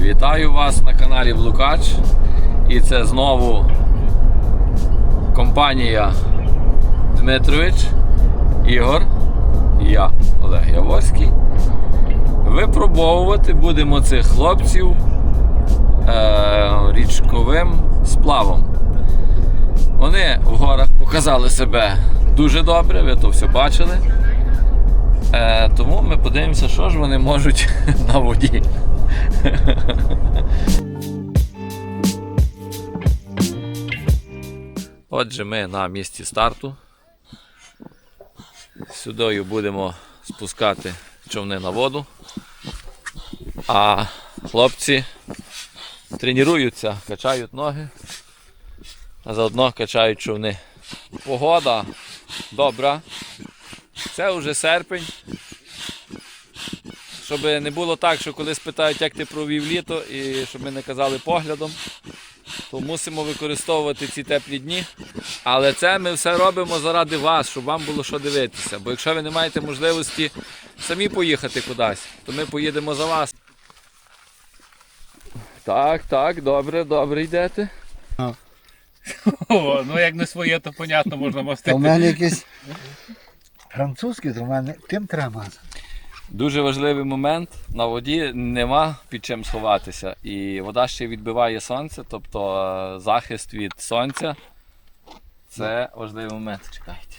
Вітаю вас на каналі Блукач. І це знову компанія Дмитрович, Ігор і я, Олег Яворський. Випробовувати будемо цих хлопців е, річковим сплавом. Вони в горах показали себе дуже добре, ви то все бачили. Е, тому ми подивимося, що ж вони можуть на воді. Отже, ми на місці старту. Сюдою будемо спускати човни на воду. А хлопці тренуються, качають ноги, а заодно качають човни. Погода добра. Це вже серпень. Щоб не було так, що коли спитають, як ти провів літо, і щоб ми не казали поглядом, то мусимо використовувати ці теплі дні. Але це ми все робимо заради вас, щоб вам було що дивитися. Бо якщо ви не маєте можливості самі поїхати кудись, то ми поїдемо за вас. Так, так, добре, добре йдете. О, ну як не своє, то понятно можна мастити. У мене якийсь французький, то в мене тим треба мазати. Дуже важливий момент. На воді нема під чим сховатися. І вода ще відбиває сонце, тобто е, захист від сонця. Це важливий момент. Чекайте.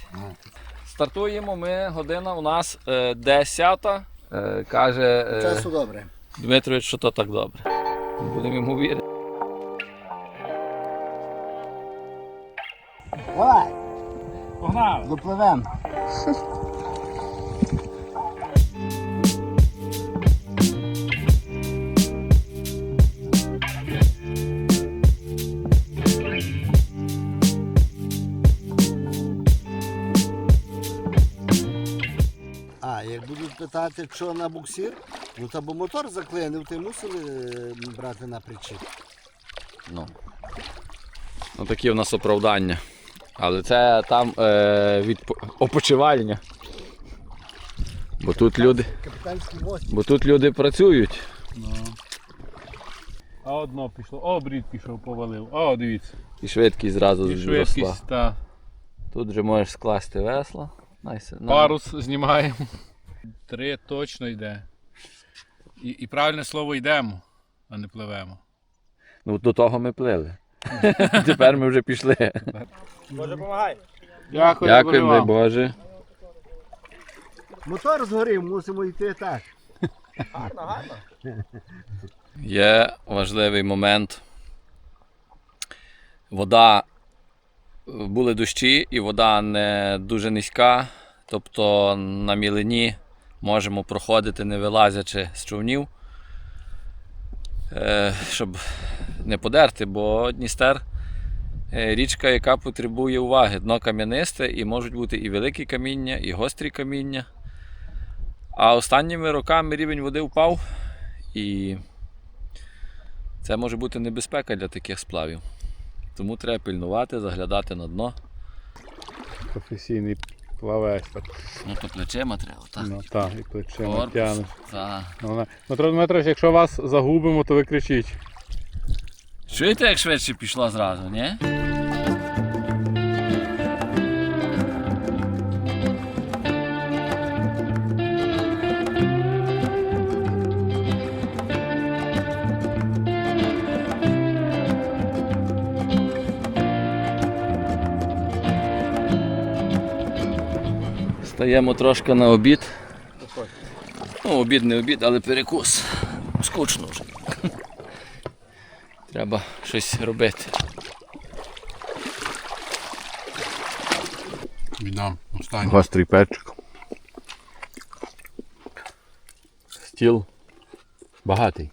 Стартуємо ми, година у нас е, 10. Е, каже е, Часу добре. Дмитрович, що то так добре. Будемо йому вірити. Давай, Погнали! допливемо. А, як будуть питати, що на буксир, ну та бо мотор заклинив, ти мусили е, брати на причіп. Ну. ну такі у нас оправдання. Але це там е, від опочивальня. Бо тут люди, бо тут люди працюють. А одно пішло. О, брід пішов, повалив. О, дивіться. І швидкість зразу І зросла. швидкість та Тут вже можеш скласти весла. Найсе. Ну, парус знімаємо. Три точно йде. І, і правильне слово йдемо, а не пливемо. Ну до того ми плили. Тепер ми вже пішли. Боже Дякую, Дякуємо, дай Боже. Мотор згорів, мусимо йти так. Гарно, гарно. Є важливий момент. Вода, були дощі і вода не дуже низька. Тобто на мілині можемо проходити, не вилазячи з човнів, щоб не подерти, бо Дністер е, річка, яка потребує уваги. Дно кам'янисте і можуть бути і великі каміння, і гострі каміння. А останніми роками рівень води впав і це може бути небезпека для таких сплавів. Тому треба пильнувати, заглядати на дно. Професійний плавець. Ну то плечима треба, так. Ну, так, і плечима Корпус. тягнеш. Так. Головне. Дмитро Дмитрович, якщо вас загубимо, то ви кричіть. Чуєте, як швидше пішла зразу, ні? Стаємо трошки на обід. Ну, обід не обід, але перекус. Скучно вже. Треба щось робити. Віддам останній. Гострий перчик. Стіл багатий.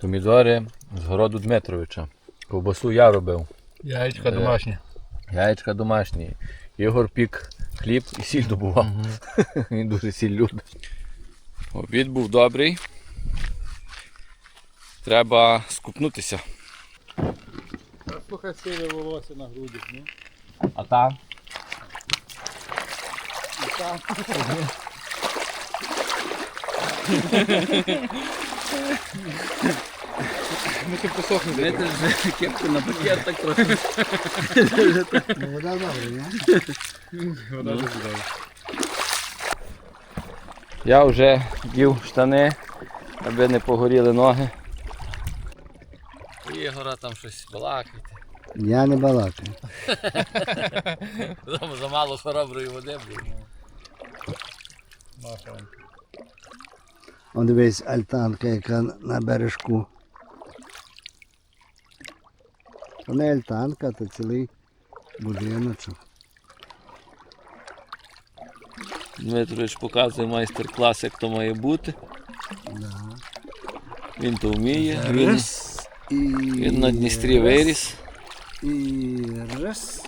Помідори з городу Дмитровича. Ковбасу я робив. Яєчка домашня. Яєчка домашні. Ігор пік хліб і сіль добував. Він дуже сіль любить. Обід був добрий. Треба скупнутися. Слухай, сиве волосся на грудях, ну. А там? Ну ти посохне. Видите, вже кепку на пакет так трохи. Ну, вода добре, ні? Вода дуже добре. Я вже дів штани, аби не погоріли ноги. Ігора там щось балакайте. Я не балакаю. Замало хороброї води, блін. Он дивись, альтанка, яка на бережку. То не альтанка, то цілий будиночок. Дмитрович показує майстер-клас, як то має бути. Да. Він то вміє. Він, Раз, і... він на Дністрі раз, виріс. І раз.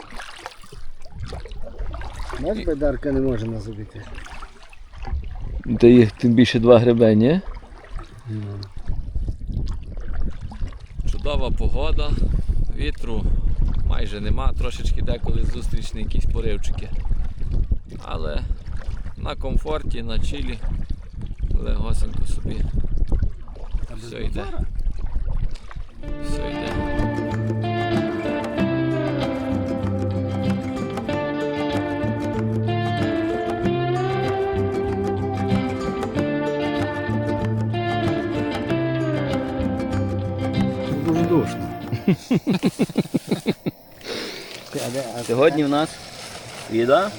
Бач, байдарка не може нас убити. Та їх тим більше два гребені. Чудова погода, вітру майже нема, трошечки деколи зустрічні якісь поривчики. Але на комфорті, на чилі, легосенько собі. Все йде. Все йде. Сьогодні в нас їда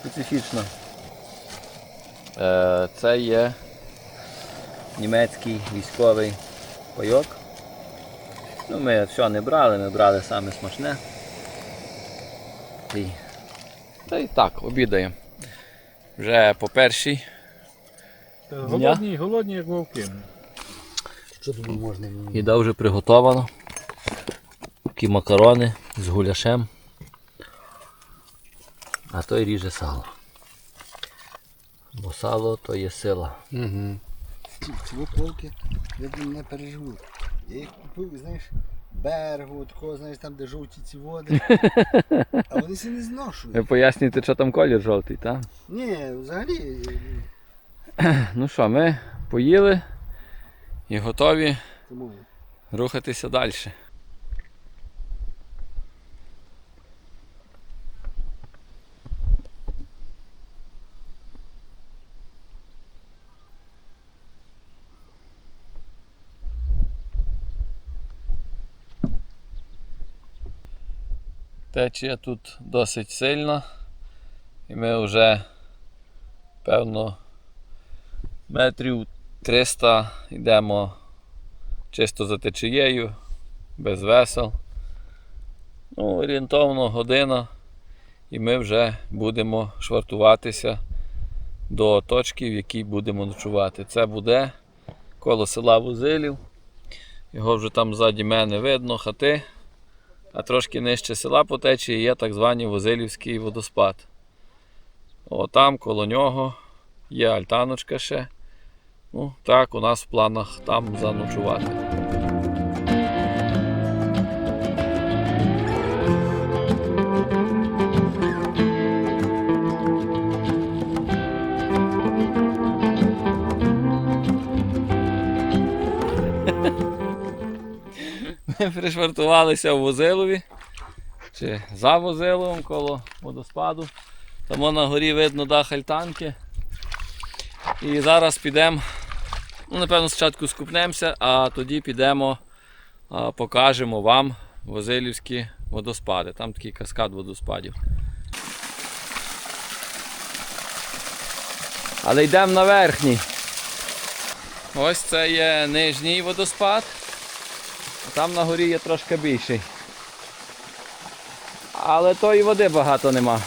специфічна. Е, Це є німецький військовий пайок. Ну, ми все не брали, ми брали саме смачне. І... Та й так, обідаємо. Вже по першій. Голодні, голодні, як вовки. Що тобі можна? Їда вже приготована. Такі макарони з гуляшем. А той ріже сало. Бо сало то є сила. Угу. Ці виплавки, видно, не переживуть. Я їх купив, знаєш, берегу, такого, знаєш, там, де жовті ці води. А вони всі не Ви зношують. пояснюєте, що там колір жовтий, так? Ні, взагалі. Ну що, ми поїли і готові Тому рухатися далі. Течія тут досить сильна, і ми вже певно метрів 300 йдемо чисто за течією, без весел. Ну, орієнтовно година, і ми вже будемо швартуватися до точки, в якій будемо ночувати. Це буде коло села Вузилів. Його вже там ззаді мене видно, хати. А трошки нижче села по течії є так званий Возилівський водоспад. О, там коло нього є альтаночка ще. Ну, так, у нас в планах там заночувати. пришвартувалися в Возилові, чи за Возиловом коло водоспаду. Там на горі видно дах альтанки. І зараз підемо, ну, напевно, спочатку скупнемося, а тоді підемо, а, покажемо вам Возилівські водоспади. Там такий каскад водоспадів. Але йдемо на верхній. Ось це є нижній водоспад. Там на горі є трошки більший. Але тої води багато нема.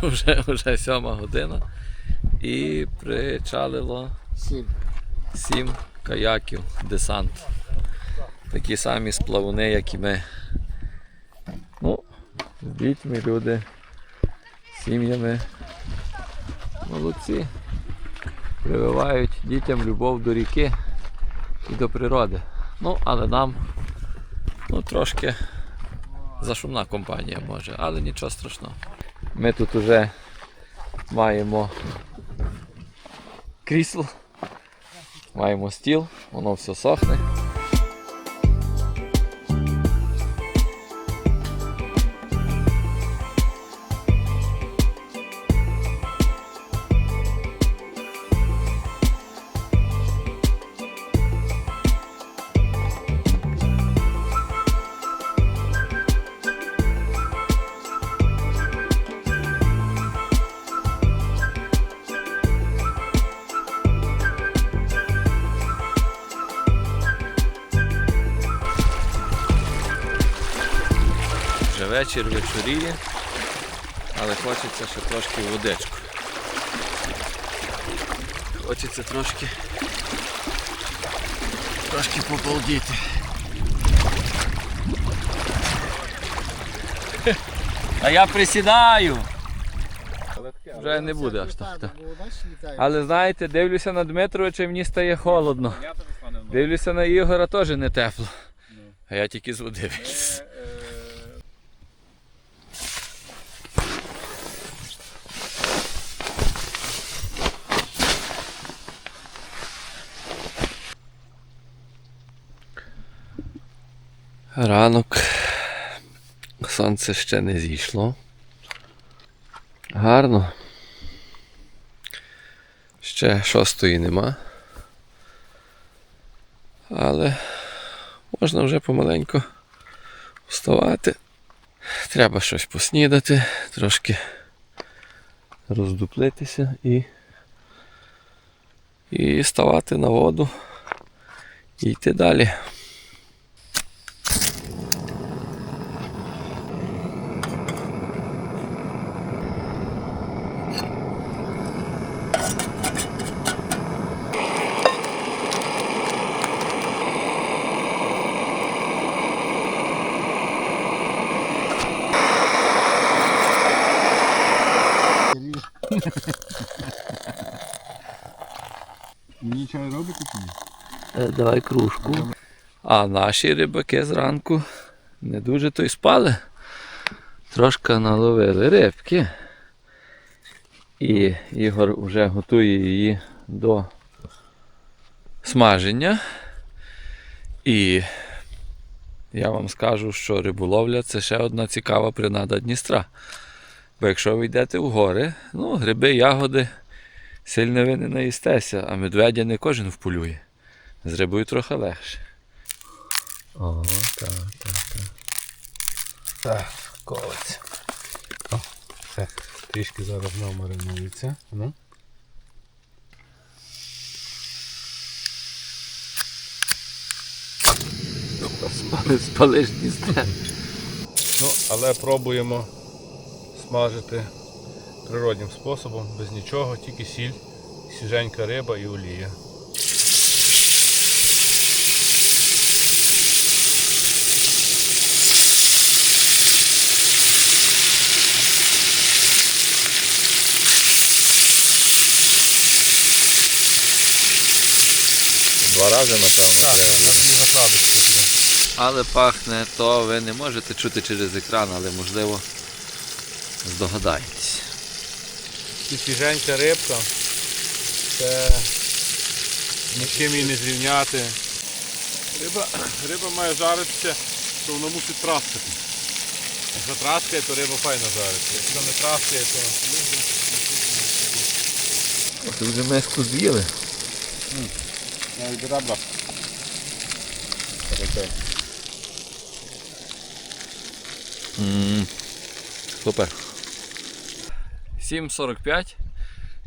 вже, вже сьома година. І причалило Сім. сім каяків, десант. Такі самі сплавуни, як і ми. Ну, з дітьми люди, сім'ями. Молодці. Прививають дітям любов до ріки і до природи. Ну, але нам ну, трошки зашумна компанія може, але нічого страшного. Ми тут уже маємо крісло. Маємо стіл, воно все сохне. Вечір вечоріє, але хочеться ще трошки водичку. Хочеться трошки трошки побалдіти. А я присідаю. Вже не буде аж так. так. Але знаєте, дивлюся на Дмитровича і мені стає холодно. Дивлюся на Ігора теж не тепло. А я тільки з води виліз. Ранок. Сонце ще не зійшло. Гарно. Ще шостої нема. Але можна вже помаленьку вставати. Треба щось поснідати, трошки роздуплитися і, і ставати на воду і йти далі. Мені чай робити чи ні? Е, Давай кружку. А наші рибаки зранку не дуже то й спали. Трошки наловили рибки. І Ігор вже готує її до смаження. І я вам скажу, що риболовля це ще одна цікава принада Дністра. Бо якщо ви йдете в гори, ну, гриби, ягоди, сильно ви не наїстеся, а медведя не кожен вполює. З рибою трохи легше. О, так, так, так. Так, колець. Все, трішки зараз знову маринується. Ну. Спали, спалиш Дністра. Ну, але пробуємо смажити природнім способом, без нічого, тільки сіль, свіженька риба і олія. Два рази, напевно. Так, туди. Але пахне, то ви не можете чути через екран, але можливо здогадаєтесь. І свіженька рибка. Це нічим її не зрівняти. Риба, риба має жаритися, то воно мусить траскати. Якщо траскає, то риба файно жариться. Якщо не траскає, то Ти вже миску з'їли. Навіть ребра. Супер. 7.45.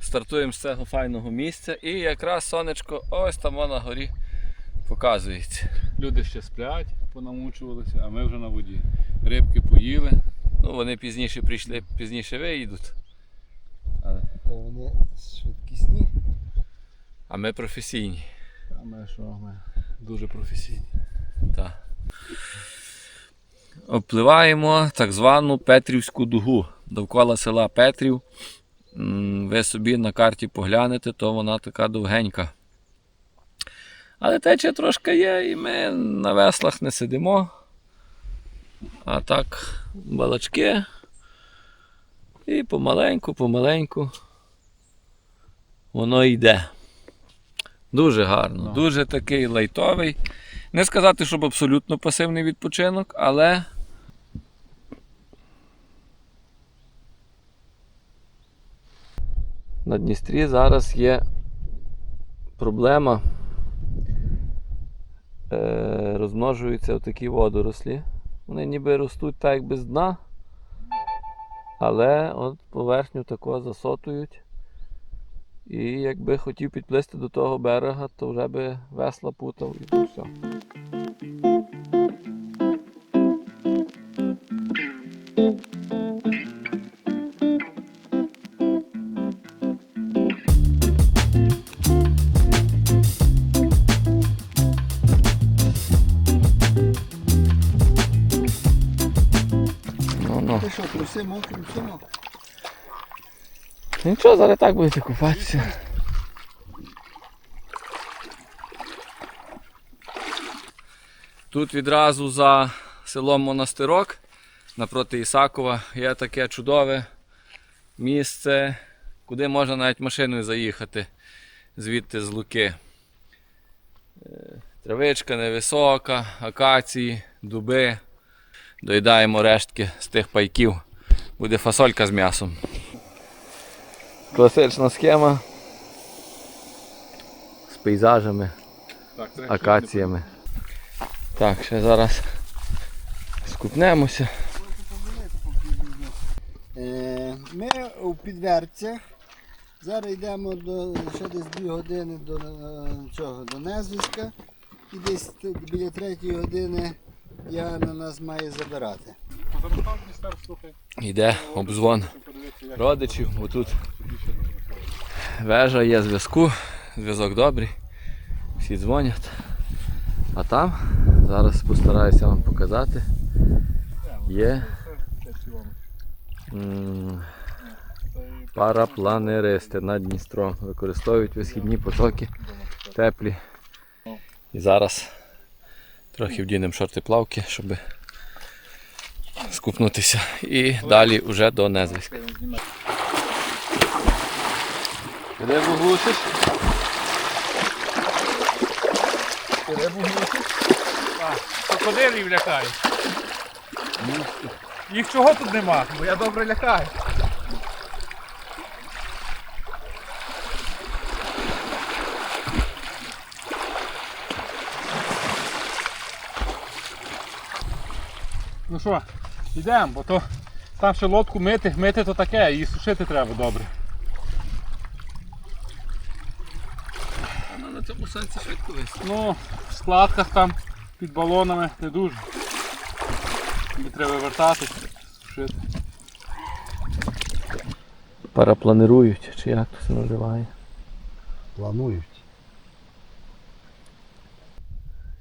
Стартуємо з цього файного місця і якраз сонечко ось там на горі показується. Люди ще сплять, понамучувалися, а ми вже на воді. Рибки поїли. Ну, вони пізніше прийшли, пізніше виїдуть. швидкісні. А ми професійні. Ми що, ми дуже професійні. Так. Обпливаємо так звану Петрівську дугу довкола села Петрів. Ви собі на карті поглянете, то вона така довгенька. Але тече трошки є, і ми на веслах не сидимо. А так, балачки. І помаленьку, помаленьку воно йде. Дуже гарно, Ну. дуже такий лайтовий. Не сказати, щоб абсолютно пасивний відпочинок, але. На Дністрі зараз є проблема. Е, розмножуються такі водорослі. Вони ніби ростуть так як без дна, але от поверхню тако засотують. І якби хотів підплисти до того берега, то вже би весла путав і все. Ну, ну. Ти що, труси мокрі, все мокре. Нічого, зараз так будете купатися. Тут відразу за селом Монастирок, напроти Ісакова, є таке чудове місце, куди можна навіть машиною заїхати звідти з Луки. Е, Травичка невисока, акації, дуби. Доїдаємо рештки з тих пайків. Буде фасолька з м'ясом. Класична схема з пейзажами, Так, акаціями. Так, ще зараз скупнемося. Е, Ми у підверцях. Зараз йдемо до ще десь 2 години до е, цього, до Незвиська. І десь біля 3 години Діана нас має забирати. Йде обзвон родичів, бо тут. Вежа є зв'язку, зв'язок добрий, всі дзвонять. А там, зараз постараюся вам показати, є парапланеристи над Дністром. Використовують висхідні потоки теплі. І зараз трохи вдінемо шорти плавки, щоб скупнутися. І далі вже до Незвиська. Де бугусиш? Крокодилів лякає. Їх чого тут нема? Бо я добре лякаю. Ну що, йдемо, бо то там ще лодку мити, мити то таке, її сушити треба добре. Ну, в складках там під балонами не дуже. Її треба вертати, сушити. Парапланирують, чи як це називає. Планують.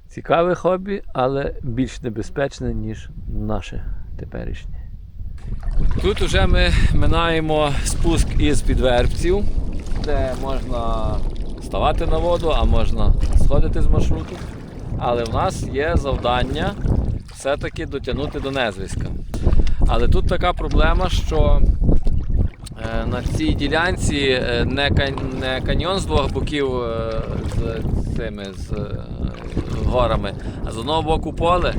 Цікаве хобі, але більш небезпечне, ніж наше теперішнє. Тут вже ми минаємо спуск із підвербців, де можна ставати на воду, а можна сходити з маршруту. Але в нас є завдання все-таки дотягнути до Незвиська. Але тут така проблема, що е, на цій ділянці е, не, каньйон з двох боків е, з цими з горами, а з одного боку поле,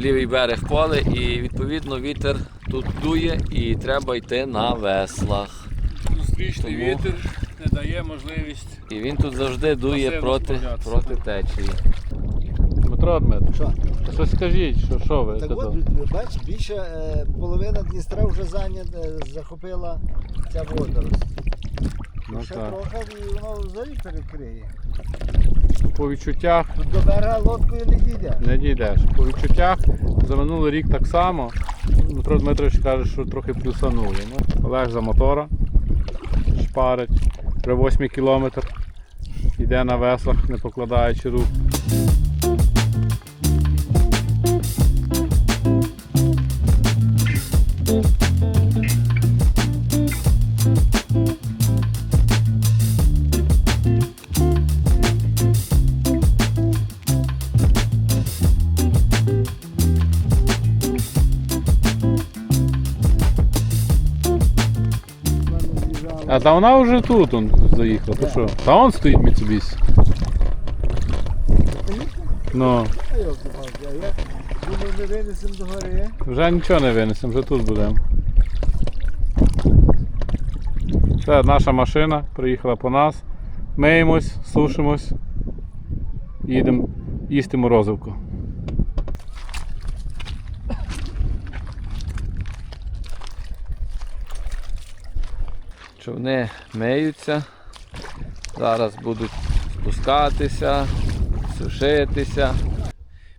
лівий берег поле, і відповідно вітер тут дує і треба йти на веслах. Зустрічний Тому- вітер не дає можливість. І він тут завжди дує проти, проти течії. Дмитро Дмитро, Що? щось скажіть, що, що ви? Так от, бач, більше е, половина Дністра вже зайнята, е, захопила ця водоросль. Ну Ще так. трохи і воно взагалі перекриє. По відчуттях Тут до берега лодкою не дійде. не дійдеш. По відчуттях за минулий рік так само. Дмитро Дмитрович каже, що трохи плюсанули. Ну, Олег за мотора. шпарить. При 8 кілометр. Йде на веслах, не покладаючи рук. Та вона вже тут он, заїхала. То що? Та он стоїть Mitsubishi. Ну, ми винесемо до гори. вже нічого не винесемо, вже тут будемо. Це наша машина приїхала по нас. Миємось, сушимось. Їдемо їсти морозивку. Човни миються. Зараз будуть спускатися, сушитися.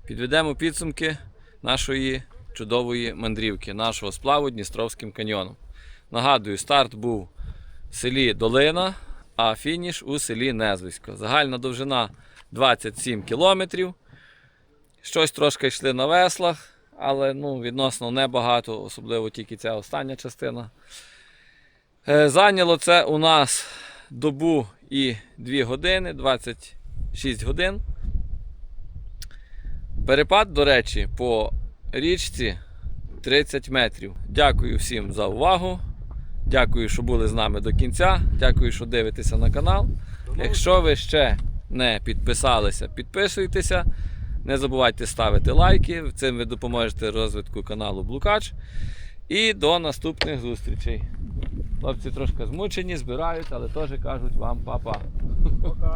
Підведемо підсумки нашої чудової мандрівки, нашого сплаву Дністровським каньйоном. Нагадую, старт був в селі Долина, а фініш у селі Незвисько. Загальна довжина 27 кілометрів. Щось трошки йшли на веслах, але ну, відносно небагато, особливо тільки ця остання частина. Е, Зайняло це у нас добу і 2 години, 26 годин. Перепад, до речі, по річці 30 метрів. Дякую всім за увагу. Дякую, що були з нами до кінця. Дякую, що дивитеся на канал. Якщо ви ще не підписалися, підписуйтеся. Не забувайте ставити лайки. Цим ви допоможете розвитку каналу Блукач. І до наступних зустрічей. Хлопці трошки змучені, збирають, але теж кажуть вам па-па. Пока.